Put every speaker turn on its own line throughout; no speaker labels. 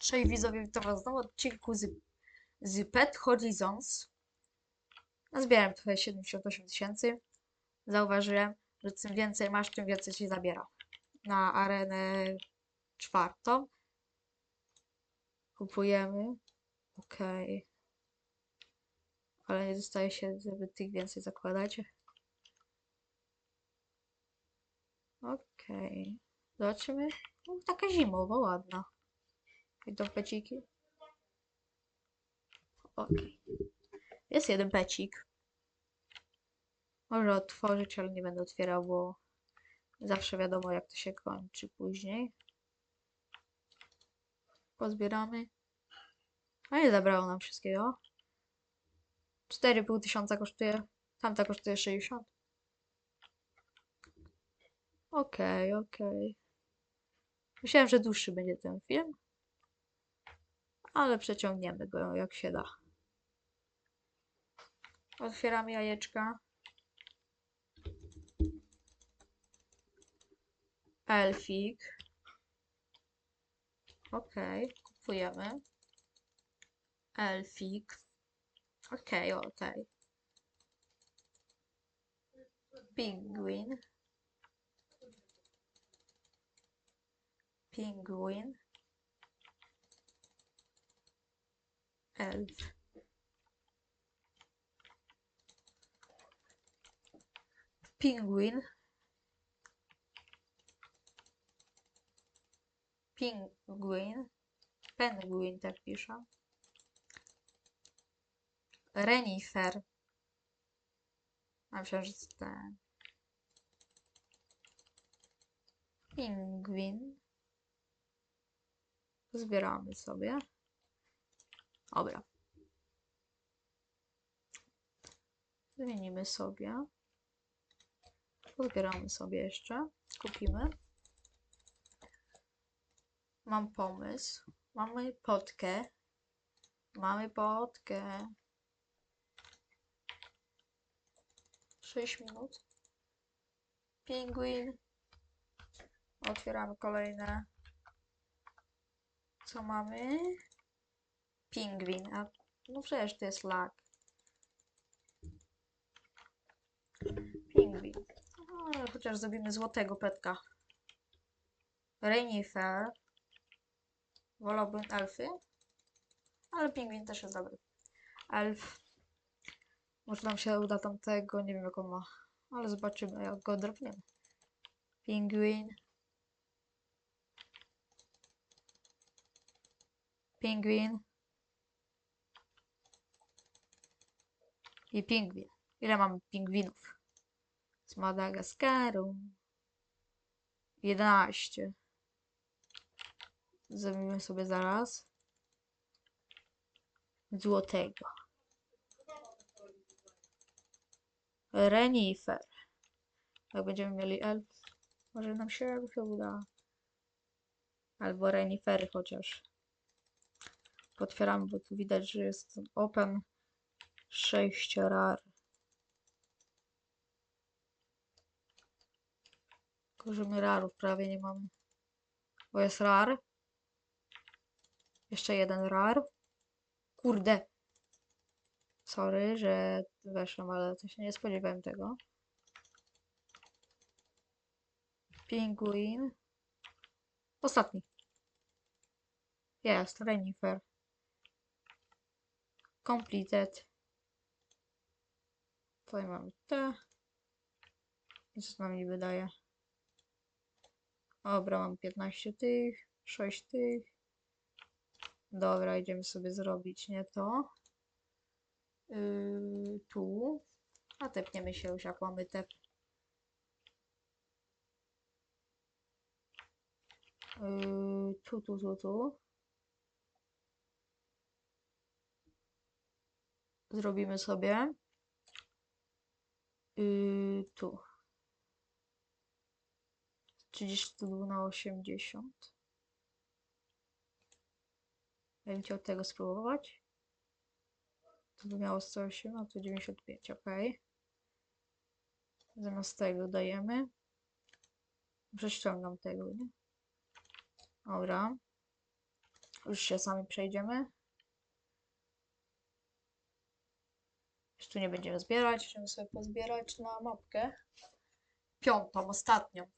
Cześć widzowie, witam was w odcinku z, z Pet Horizons. Nazbierałem trochę 78 tysięcy. Zauważyłem, że czym więcej masz, tym więcej ci zabiera. Na arenę czwartą. Kupujemy. Okej. Ale nie dostaje się, żeby tych więcej zakładać. Okej. Zobaczymy. No, taka zimowa, ładna. Idą peciki. Okej. Jest jeden pecik. Może otworzyć, ale nie będę otwierał, bo zawsze wiadomo jak to się kończy później. Pozbieramy. A nie zabrało nam wszystkiego. 4,5 tysiąca kosztuje. Tamta kosztuje 60. Okej, okej. Myślałem, że dłuższy będzie ten film ale przeciągniemy go jak się da. Otwieramy jajeczka. Elfik. Ok, kupujemy. Elfik. Ok, ok. Penguin. Penguin. Elf. Penguin. Penguin. Penguin tak piszę. Renifer. A myślałem, że to ten. Pingwin. Zbieramy sobie. Dobra. Zmienimy sobie. Pozbieramy sobie jeszcze. Kupimy. Mam pomysł. Mamy potkę. Mamy potkę. 6 minut. Pingwin. Otwieramy kolejne. Co mamy? Pingwin. A no przecież to jest lag. Pingwin. No, chociaż zrobimy złotego petka. Renifer. Wolałbym elfy. Ale pingwin też jest dobry. Elf. Może nam się uda tamtego. Nie wiem jak on ma. Ale zobaczymy jak go drobniemy. Pingwin. Pingwin. I pingwin. Ile mamy pingwinów? Z Madagaskaru. 11. Zrobimy sobie zaraz. Złotego. Renifer. Jak będziemy mieli elf, może nam się elfy uda. Albo renifery chociaż. Potwieramy, bo tu widać, że jest open 6 rar. Tylko, że my rarów prawie nie mamy. Bo jest rar. Jeszcze jeden rar. Kurde. Sorry, że weszłam, ale to się nie spodziewałem tego. Penguin. Ostatni. Jest, Renifer. Completed. Tutaj mamy te. I co nam nie wydaje? Dobra, mam 15 tych, 6 tych. Dobra, idziemy sobie zrobić nie to. Yy, tu. A tepniemy się już jak mamy tep. Yy, tu, tu, tu, tu. Zrobimy sobie. Yy, tu. 32 na 80. Ja bym chciał tego spróbować. To by miało 108, a to 95, ok. Zamiast tego dajemy. Prześciągam tego, nie? Dobra. Już się sami przejdziemy. Tu nie będziemy zbierać, będziemy sobie pozbierać na mapkę. Piątą, ostatnią.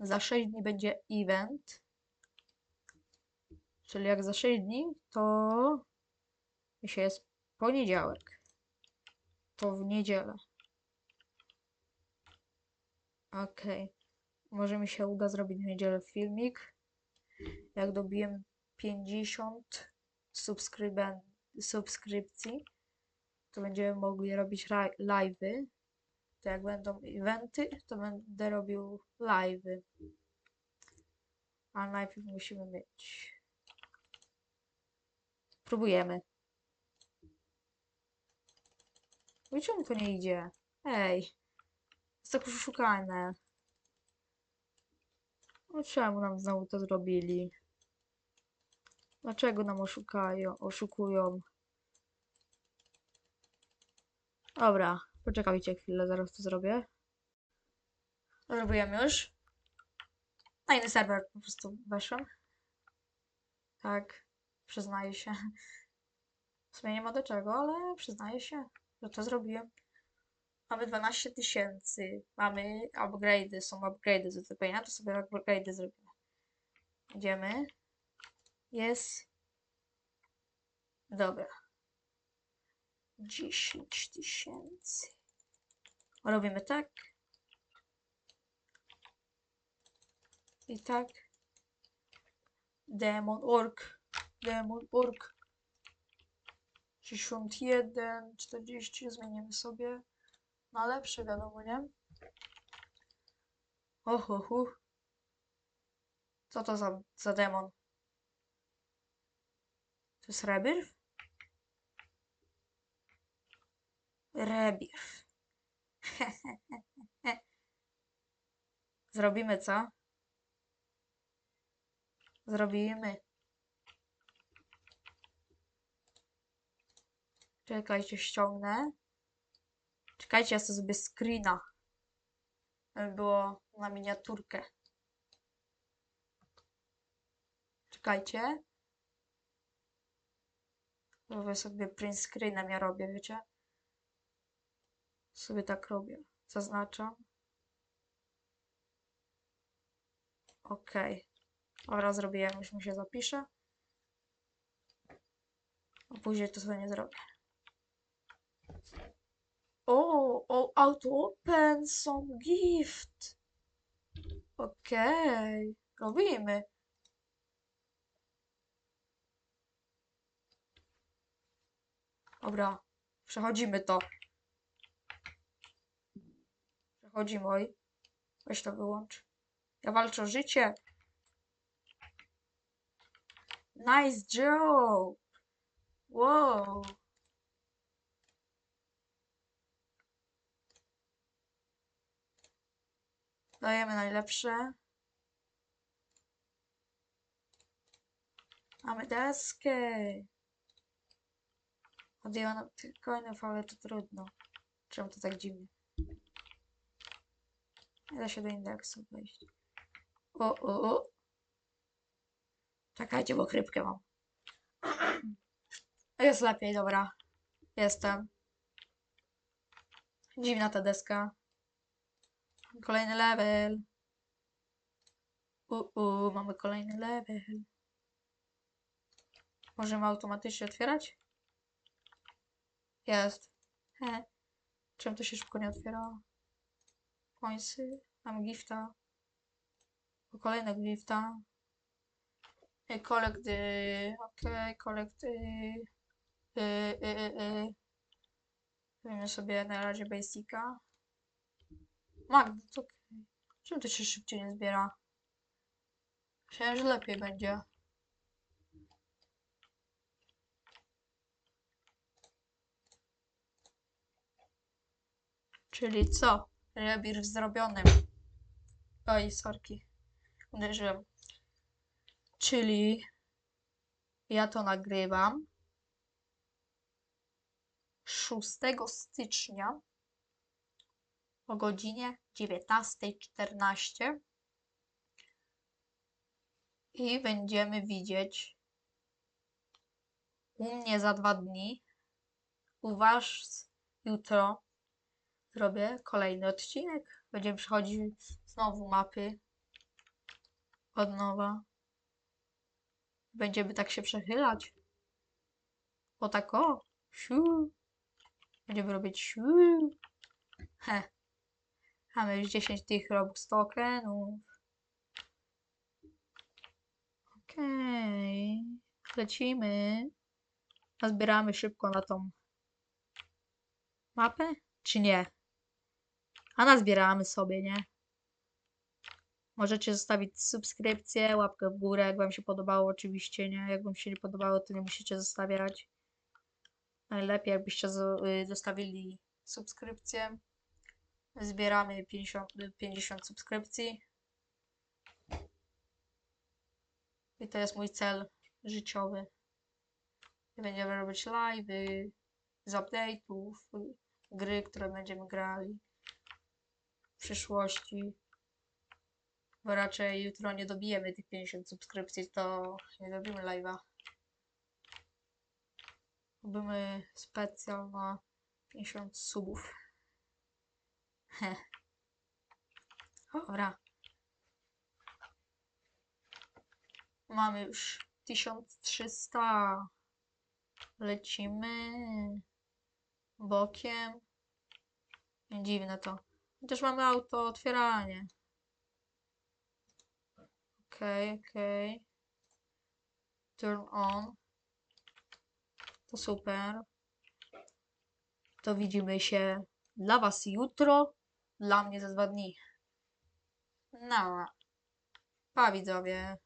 Za 6 dni będzie event. Czyli jak za 6 dni, to dzisiaj jest poniedziałek. To w niedzielę. Okej. Może mi się uda zrobić w niedzielę filmik. Jak dobiję 50 subskryben- subskrypcji, to będziemy mogli robić live'y. To jak będą eventy, to będę robił live'y. A najpierw musimy mieć. Próbujemy. Oj, czemu to nie idzie? Ej. Jest tak oszukane. No czemu nam znowu to zrobili? Dlaczego nam oszukają, oszukują? Dobra, poczekajcie chwilę, zaraz to zrobię. Zrobiłem już. Na inny serwer po prostu weszłem. Tak, przyznaję się. W sumie nie ma do czego, ale przyznaję się, że to zrobiłem. Mamy 12 tysięcy. Mamy upgrade'y, są upgrade'y do zrobienia, to sobie upgrade'y zrobimy. Idziemy. Jest. Dobra. 10 tysięcy. Robimy tak. I tak. Demon ork. Demon ork. 61, 40 zmienimy sobie na lepsze, wiadomo, nie? Oho, hu. Co to za, za demon? To jest rebirth? Rebirth. Zrobimy co? Zrobimy. Czekajcie, ściągnę. Czekajcie, ja sobie screena. Żeby było na miniaturkę. Czekajcie. Robię sobie print screenem, ja robię, wiecie? Sobie tak robię. Zaznaczam. Ok. Dobra, zrobiłem, już mi się zapisze. A później to sobie nie zrobię. O, o, auto open, są gift. Okej, robimy. Dobra, przechodzimy to. Przechodzimy, oj. Weź to wyłącz. Ja walczę o życie. Nice joke. Wow. Dajemy najlepsze. Mamy deskę. Odjęłam tych coinów, ale to trudno. Czemu to tak dziwnie? Nie da się do indeksu wejść. O, o, o. Czekajcie, bo chrypkę mam. Jest lepiej, dobra. Jestem. Dziwna ta deska. Kolejny level. Uuu, mamy kolejny level. Możemy automatycznie otwierać? Jest. He. Czemu to się szybko nie otwiera? Końcy. Mam gifta. O, Kolejnego gifta. Y, Collect the... Okej, collect the... Y, y, y, y. Zrobimy sobie na razie basica. Magda, to okej. Czemu to się szybciej nie zbiera? Myślałem, że lepiej będzie. Czyli co? Rebir zrobiony. Oj, sorki. Uderzyłem. Czyli ja to nagrywam 6 stycznia o godzinie 19.14. I będziemy widzieć u mnie za dwa dni. U was jutro zrobię kolejny odcinek. Będziemy przechodzić znowu mapy od nowa. Będziemy tak się przechylać. O tak o. Siu. Będziemy robić siu. He. Mamy już 10 tych Robux tokenów. Okej. Lecimy. Nazbieramy szybko na tą mapę? Czy nie? A nazbieramy sobie, nie? Możecie zostawić subskrypcję, łapkę w górę, jak wam się podobało oczywiście, nie? Jak wam się nie podobało, to nie musicie zostawiać. Najlepiej jakbyście y, zostawili subskrypcję. Zbieramy 50, y, 50 subskrypcji. I to jest mój cel życiowy. Będziemy robić live'y z update'ów, y, gry, które będziemy grali w przyszłości. Bo raczej jutro nie dobijemy tych 50 subskrypcji, to nie robimy live'a. Robimy specjal na 50 subów. Heh. Dobra. Mamy już 1300. Lecimy bokiem. Dziwne to. Chociaż mamy auto otwieranie. Okej, okej. Turn on. To super. To widzimy się dla Was jutro, dla mnie za dwa dni. No. Pa widzowie.